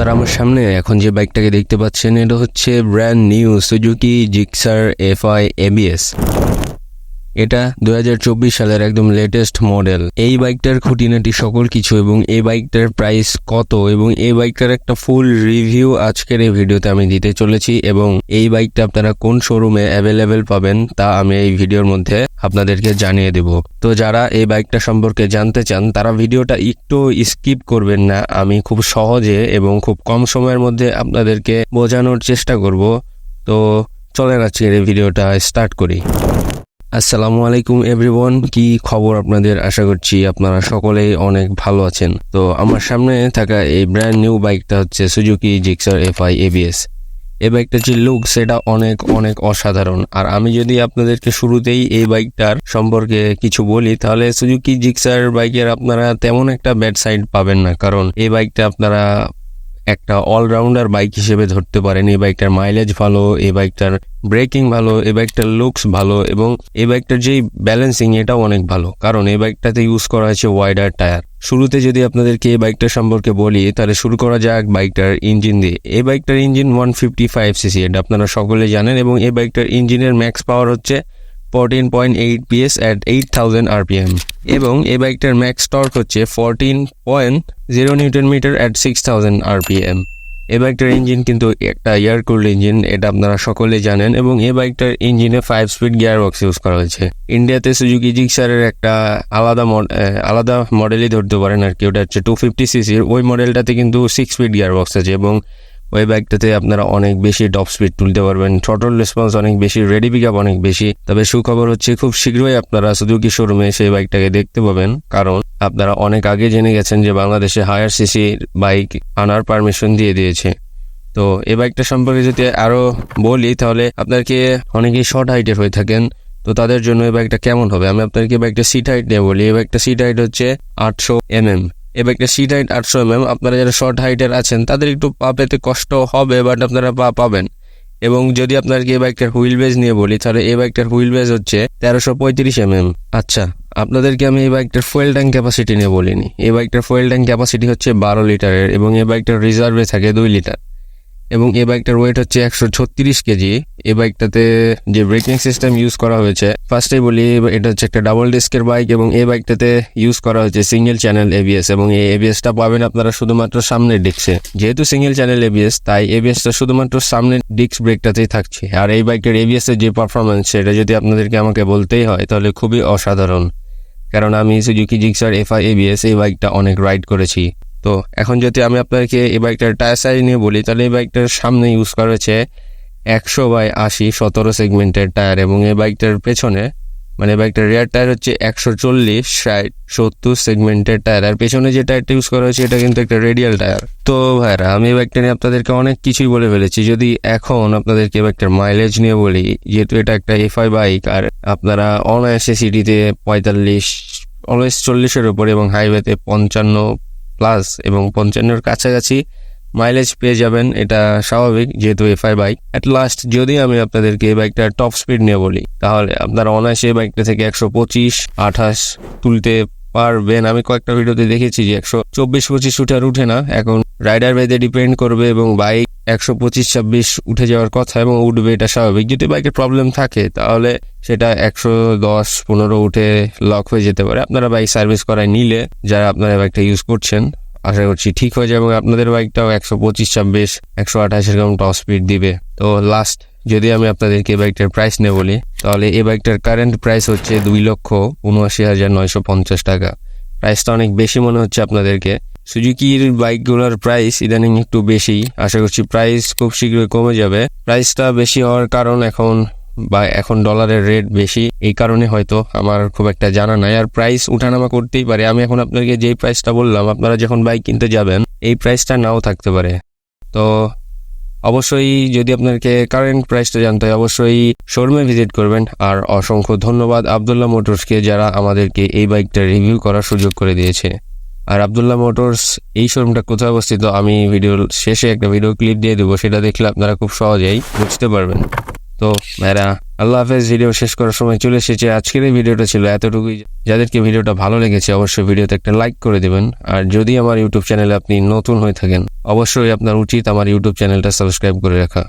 আপনারা আমার সামনে এখন যে বাইকটাকে দেখতে পাচ্ছেন, এটা হচ্ছে brand new Suzuki Gixxer FI ABS এটা দু হাজার চব্বিশ সালের একদম লেটেস্ট মডেল এই বাইকটার খুঁটিনাটি সকল কিছু এবং এই বাইকটার প্রাইস কত এবং এই বাইকটার একটা ফুল রিভিউ আজকের এই ভিডিওতে আমি দিতে চলেছি এবং এই বাইকটা আপনারা কোন শোরুমে অ্যাভেলেবেল পাবেন তা আমি এই ভিডিওর মধ্যে আপনাদেরকে জানিয়ে দেব। তো যারা এই বাইকটা সম্পর্কে জানতে চান, তারা ভিডিওটা একটু স্কিপ করবেন না। আমি খুব সহজে এবং খুব কম সময়ের মধ্যে আপনাদেরকে বোঝানোর চেষ্টা করব। তো চলেন আজকের এই ভিডিওটা স্টার্ট করি। আসসালামু আলাইকুম এভরিওয়ান কি খবর আপনাদের? আশা করছি আপনারা সকলেই অনেক ভালো আছেন। তো আমার সামনে থাকা এই ব্র্যান্ড নিউ বাইকটা হচ্ছে সুজুকি জিক্সার এফআই এবিএস এই বাইকটার যে লুক সেটা অনেক অনেক অসাধারণ। আর আমি যদি আপনাদেরকে শুরুতেই এই বাইকটার সম্পর্কে কিছু বলি, তাহলে সুজুকি জিক্সার বাইকের আপনারা তেমন একটা ব্যাড সাইড পাবেন না। কারণ এই বাইকটা আপনারা একটা অলরাউন্ডার বাইক হিসেবে ধরতে পারেন। এই বাইকটার মাইলেজ ভালো এই বাইকটার ব্রেকিং ভালো এই বাইকটার লুকস ভালো এবং এই বাইকটার যেই ব্যালেন্সিং এটাও অনেক ভালো। কারণ এই বাইকটাতে ইউজ করা হয়েছে ওয়াইডার টায়ার শুরুতে যদি আপনাদেরকে এই বাইকটা সম্পর্কে বলি, তাহলে শুরু করা যাক বাইকটার ইঞ্জিন দিয়ে। এই বাইকটার engine one fifty five CC এটা আপনারা সকলে জানেন এবং এই বাইকটার ইঞ্জিনের ম্যাক্স পাওয়ার হচ্ছে fourteen point eight PS at eight thousand RPM এবং এই বাইকটার ম্যাক্স টর্ক হচ্ছে fourteen point zero newton meter at six thousand RPM এই বাইকটার ইঞ্জিন কিন্তু একটা এয়ার কুল্ড ইঞ্জিন এটা আপনারা সকলে জানেন, এবং এ বাইকটার ইঞ্জিনে five speed gear box use করা হয়েছে। ইন্ডিয়াতে সুজুকি জিক্সারের একটা আলাদা আলাদা মডেলই ধরতে পারেন আর কি, ওটা হচ্ছে টু ফিফটি সিসির ওই মডেলটাতে কিন্তু সিক্স স্পিড গিয়ার বক্স আছে, এবং ওই বাইকটাতে আপনারা অনেক বেশি টপ স্পিড তুলতে পারবেন থ্রটল রেসপন্স অনেক বেশি রেডি পিক অনেক বেশি। তবে সুখবর হচ্ছে খুব শীঘ্রই আপনারা সুজুকি শোরুমে সেই বাইকটাকে দেখতে পাবেন, কারণ আপনারা অনেক আগে জেনে গেছেন যে বাংলাদেশে হায়ার সিসির বাইক আনার পারমিশন দিয়ে দিয়েছে। তো এই বাইকটা সম্পর্কে যদি আরও বলি, তাহলে আপনাকে অনেকেই শর্ট হাইটের হয়ে থাকেন, তো তাদের জন্য এই বাইকটা কেমন হবে? আমি আপনাকে বাইকটা সিট হাইট নিয়ে বলি। এই বাইকটা সিট হাইট হচ্ছে আটশো এমএম এই একটা সিট হাইট আটশো এমএম আপনারা যারা শর্ট হাইটের আছেন, তাদের একটু পা পেতে কষ্ট হবে বাট আপনারা পা পাবেন। এবং যদি আপনাকে এই বাইকটার হুইল বেজ নিয়ে বলি, তাহলে এই বাইকটার হুইল বেজ হচ্ছে তেরোশো পঁয়ত্রিশ এমএম আচ্ছা আপনাদেরকে আমি এই বাইকটার ফুয়েল ট্যাঙ্ক ক্যাপাসিটি নিয়ে বলিনি। এই বাইকটার ফুয়েল ট্যাঙ্ক ক্যাপাসিটি হচ্ছে বারো লিটারের, এবং এই বাইকটার রিজার্ভে থাকে দুই লিটার। এবং এই বাইকটার ওয়েট হচ্ছে একশো ছত্রিশ কেজি। এই বাইকটাতে যে ব্রেকিং সিস্টেম ইউজ করা হয়েছে ফার্স্টেই বলি এটা হচ্ছে একটা ডাবল ডিস্কের বাইক এবং এই বাইকটাতে ইউজ করা হয়েছে সিঙ্গেল চ্যানেল এবিএস এবং এই এবিএসটা পাবেন আপনারা শুধুমাত্র সামনের ডিস্কে যেহেতু সিঙ্গেল চ্যানেল এবিএস তাই এবিএসটা শুধুমাত্র সামনের ডিস্ক ব্রেকটাতেই থাকছে। আর এই বাইকের এবিএস এর যে পারফরমেন্স সেটা যদি আপনাদেরকে আমাকে বলতেই হয়, তাহলে খুবই অসাধারণ। কারণ আমি সুজুকি জিক্সার এফআই এবিএস এই বাইকটা অনেক রাইড করেছি। তো এখন যদি আমি আপনাকে এই বাইকটার টায়ার সাইজ নিয়ে বলি, তাহলে এই বাইকটার সামনে ইউজ করা হয়েছে একশো বাই আশি সতেরো সেগমেন্টের টায়ার এবং এই বাইকটার পেছনে মানে বাইকটার রেয়ার টায়ার হচ্ছে একশো চল্লিশ, ষাট, সত্তর সেগমেন্টের টায়ার আর পেছনে যে টায়ারটা ইউজ করা হয়েছে, এটা কিন্তু একটা রেডিয়াল টায়ার তো ভাইরা, আমি এই বাইকটা নিয়ে আপনাদেরকে অনেক কিছুই বলে ফেলেছি। যদি এখন আপনাদেরকে বাইকটার মাইলেজ নিয়ে বলি, যেহেতু এটা একটা এফআই বাইক আর আপনারা অনায়াসে সিটিতে পঁয়তাল্লিশ অলওয়েজ চল্লিশের উপরে এবং হাইওয়েতে পঞ্চান্ন প্লাস এবং পঞ্চান্নর কাছাকাছি মাইলেজ পেয়ে যাবেন, এটা স্বাভাবিক যেহেতু এফআই বাইক অ্যাট লাস্ট যদি আমি আপনাদেরকে এই বাইকটার টপ স্পিড নিয়ে বলি, তাহলে আপনারা অনায়াসে বাইকটা থেকে একশো পঁচিশ, আঠাশ তুলতে পারবেন। আমি কয়েকটা ভিডিওতে দেখেছি যে একশো চব্বিশ পঁচিশ উঠে আর উঠে না, এখন রাইডার বেদে ডিপেন্ড করবে এবং বাইক একশো পঁচিশ ছাব্বিশ উঠে যাওয়ার কথা এবং উঠবে, এটা স্বাভাবিক। যদি বাইকের প্রবলেম থাকে, তাহলে সেটা একশো দশ পনেরো উঠে লক হয়ে যেতে পারে। আপনারা বাইক সার্ভিস করায় নিলে যারা আপনারা বাইকটা ইউজ করছেন, আশা করছি ঠিক হয়ে যাবে এবং আপনাদের বাইকটাও একশো পঁচিশ ছাব্বিশ, একশো আঠাশ এরকম টপ স্পিড দিবে। তো লাস্ট যদি আমি আপনাদেরকে এই বাইকটার প্রাইস নিয়ে বলি, তাহলে এই বাইকটার কারেন্ট প্রাইস হচ্ছে দুই লক্ষ উনআশি হাজার নয়শো পঞ্চাশ টাকা। প্রাইসটা অনেক বেশি মনে হচ্ছে আপনাদেরকে। সুজুকির বাইকগুলোর প্রাইস ইদানিং একটু বেশি। আশা করছি প্রাইস খুব শীঘ্রই কমে যাবে। প্রাইসটা বেশি হওয়ার কারণ এখন বা এখন ডলারের রেট বেশি। এই কারণে হয়তো আমার খুব একটা জানা নাই। আর প্রাইস উঠানামা করতেই পারে। আমি এখন আপনাকে যেই প্রাইসটা বললাম, আপনারা যখন বাইক কিনতে যাবেন, এই প্রাইসটা নাও থাকতে পারে। তো অবশ্যই যদি আপনাকে কারেন্ট প্রাইসটা জানতে হয়, অবশ্যই শোরুমে ভিজিট করবেন। আর অসংখ্য ধন্যবাদ আবদুল্লাহ মোটরসকে যারা আমাদেরকে এই বাইকটা রিভিউ করার সুযোগ করে দিয়েছে। আর আবদুল্লাহ মোটরস, এই শোরুমটা কোথায় অবস্থিত? আমি ভিডিওর শেষে একটা ভিডিও ক্লিপ দিয়ে দেবো। সেটা দেখলে আপনারা খুব সহজেই বুঝতে পারবেন। তো ভাইরা আল্লাহ হাফেজ ভিডিও শেষ করার সময় চলে এসেছে। আজকের এই ভিডিওটা ছিল এতটুকুই। যাদেরকে ভিডিওটা ভালো লেগেছে, অবশ্যই ভিডিওতে একটা লাইক করে দেবেন। আর যদি আমার ইউটিউব চ্যানেলে আপনি নতুন হয়ে থাকেন, অবশ্যই আপনার উচিত আমার ইউটিউব চ্যানেলটা সাবস্ক্রাইব করে রাখা।